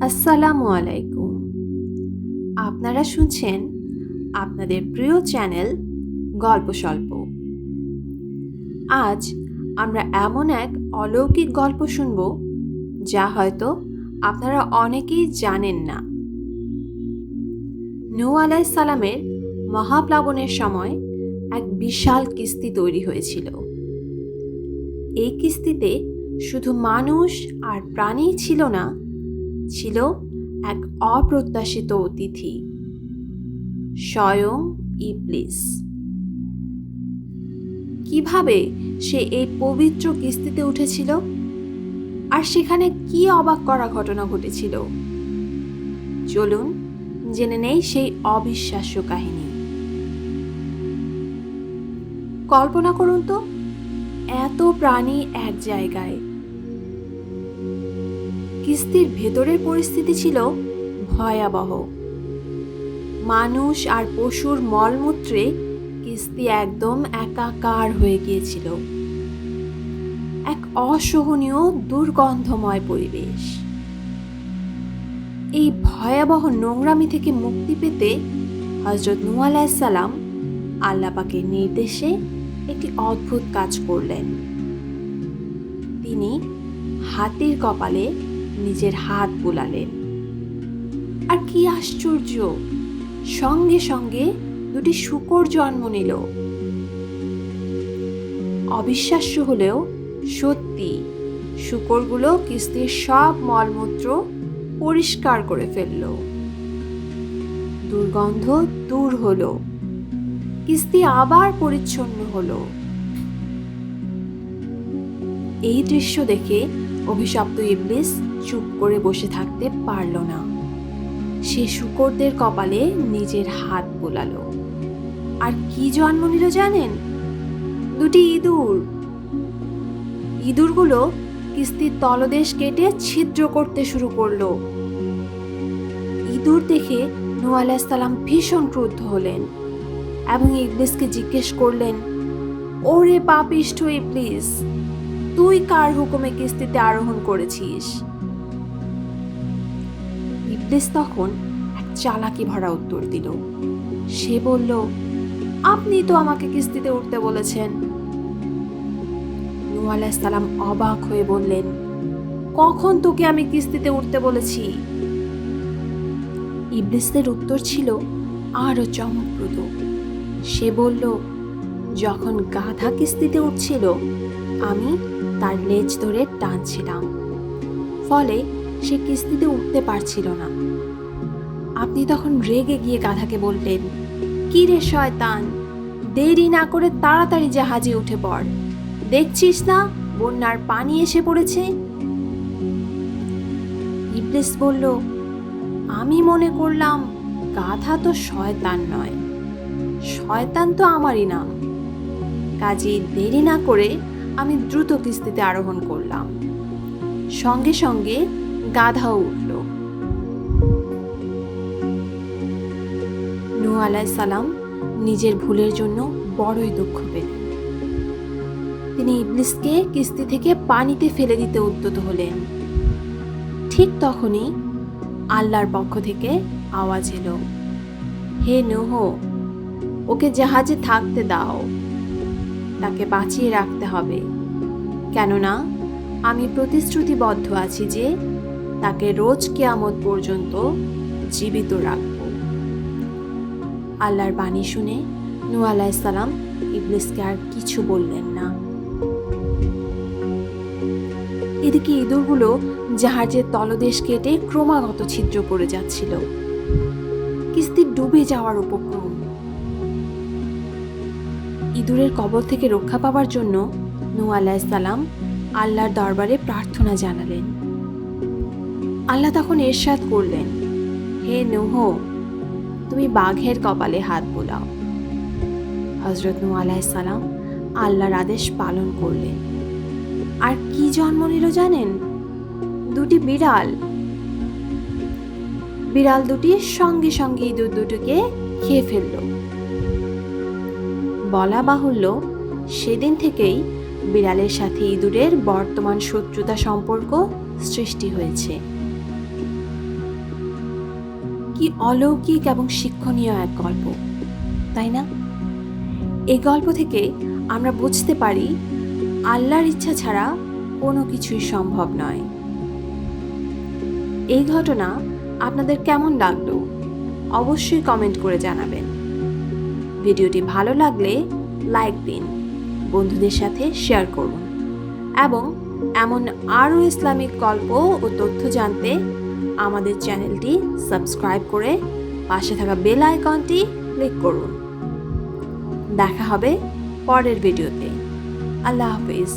আসসালামু আলাইকুম। আপনারা শুনছেন আপনাদের প্রিয় চ্যানেল গল্প স্বল্প। আজ আমরা এমন এক অলৌকিক গল্প শুনব, যা হয়তো আপনারা অনেকেই জানেন না। নৌ আলাইসালামের মহাপ্লাবনের সময় এক বিশাল কিস্তি তৈরি হয়েছিল। এই কিস্তিতে শুধু মানুষ আর প্রাণী ছিল না ছিল এক অপ্রত্যাশিত অতিথি। স্বয়ং ইবলিস। কীভাবে সে এই পবিত্র কিস্তিতে উঠেছিল? আর সেখানে কি অবাক করা ঘটনা ঘটেছিল? চলুন জেনে নেই সেই অবিশ্বাস্য কাহিনী। কল্পনা করুন তো, এত প্রাণী এক জায়গায় কিস্তির ভেতরের পরিস্থিতি ছিল ভয়াবহ। মানুষ আর পশুর মলমূত্রে কিস্তি একদম একাকার হয়ে গিয়েছিল। এক অসহনীয়, দুর্গন্ধময় পরিবেশ। এই ভয়াবহ নোংরামি থেকে মুক্তি পেতে হজরত নু আলাইসাল্লাম আল্লাপাকের নির্দেশে একটি অদ্ভুত কাজ করলেন। তিনি হাতির কপালে নিজের হাত বোলালেন আর কি আশ্চর্য! সঙ্গে সঙ্গে দুটি শুকর জন্ম নিল। অবিশ্বাস্য হলেও সত্যি শুকরগুলো কিস্তির সব মলমূত্র পরিষ্কার করে ফেলল। দুর্গন্ধ দূর হলো। কিস্তি আবার পরিচ্ছন্ন হলো। এই দৃশ্য দেখে অভিশপ্ত ইবলিস চুপ করে বসে থাকতে পারল না। সে শুকরদের কপালে নিজের হাত বোলালো। আর কি জন্ম নিল জানেন? দুটি ইঁদুর। ইঁদুরগুলো কিস্তির তলদেশ কেটে ছিদ্র করতে শুরু করল। ইঁদুর দেখে নু আলাইসাল্লাম ভীষণ ক্রুদ্ধ হলেন এবং ইবলিসকে জিজ্ঞেস করলেন, ওরে পাপিষ্ঠ ইবলিস তুই কার হুকুমে কিস্তিতে আরোহণ করেছিস? ইবলিস তখন এক চালাকি ভরা উত্তর দিল। সে বলল, আপনি তো আমাকে কিস্তিতে উঠতে বলেছেন। নু আলাইসালাম অবাক হয়ে বললেন, কখন তোকে আমি কিস্তিতে উঠতে বলেছি? ইবলিসের উত্তর ছিল আরও চমকপ্রদ। সে বলল, যখন গাধা কিস্তিতে উঠছিল, আমি তার লেজ ধরে টানছিলাম। ফলে সে কিস্তিতে উঠতে পারছিল না। আপনি তখন রেগে গিয়ে গাধাকে বললেন, কি রে শয়তান, দেরি না করে তাড়াতাড়ি জাহাজে উঠে পড়। দেখছিস না, বন্যার পানি এসে পড়েছে? ইবলিস বলল, আমি মনে করলাম গাধা তো শয়তান নয়। শয়তান তো আমারই নাম। কাজে দেরি না করে আমি দ্রুত কিস্তিতে আরোহণ করলাম। সঙ্গে সঙ্গে গাধাও উঠল। নু আলাই সালাম নিজের ভুলের জন্য বড়ই দুঃখ পেলেন। তিনি ইবলিসকে কিস্তি থেকে পানিতে ফেলে দিতে উদ্যত হলেন। ঠিক তখনই আল্লাহর পক্ষ থেকে আওয়াজ এলো, হে নোহ, ওকে জাহাজে থাকতে দাও। তাকে বাঁচিয়ে রাখতে হবে। কেননা, আমি প্রতিশ্রুতিবদ্ধ আছি যে তাকে রোজ কেয়ামত পর্যন্ত জীবিত রাখব। আল্লাহর বাণী শুনে নু আলাইসালাম ইবলিসকে আর কিছু বললেন না। এদিকে ইঁদুরগুলো জাহাজের তলদেশ কেটে ক্রমাগত ছিদ্র করে যাচ্ছিল। কিস্তি ডুবে যাওয়ার উপক্রম। ইঁদুরের কবর থেকে রক্ষা পাওয়ার জন্য নু আলাইসালাম আল্লাহর দরবারে প্রার্থনা জানালেন। আল্লাহ তখন এরশাদ করলেন, হে নুহ, তুমি বাঘের কপালে হাত বোলাও। হজরত নু আলাইসালাম আল্লাহর আদেশ পালন করলেন। আর কি জন্ম নিল জানেন? দুটি বিড়াল। বিড়াল দুটি সঙ্গে সঙ্গে ইঁদুর দুটোকে খেয়ে ফেলল। বলা বাহুল্য, সেদিন থেকেই বিড়ালের সাথে ইঁদুরের বর্তমান শত্রুতা সম্পর্ক সৃষ্টি হয়েছে। কি অলৌকিক এবং শিক্ষণীয় এক গল্প, তাই না? এই গল্প থেকে আমরা বুঝতে পারি, আল্লাহর ইচ্ছা ছাড়া কোনো কিছুই সম্ভব নয়। এই ঘটনা আপনাদের কেমন লাগল, অবশ্যই কমেন্ট করে জানাবেন। ভিডিওটি ভালো লাগলে লাইক দিন, বন্ধুদের সাথে শেয়ার করুন এবং এমন আরও ইসলামিক গল্প ও তথ্য জানতে আমাদের চ্যানেলটি সাবস্ক্রাইব করে পাশে থাকা বেল আইকনটি ক্লিক করুন। দেখা হবে পরের ভিডিওতে। আল্লাহ হাফিজ।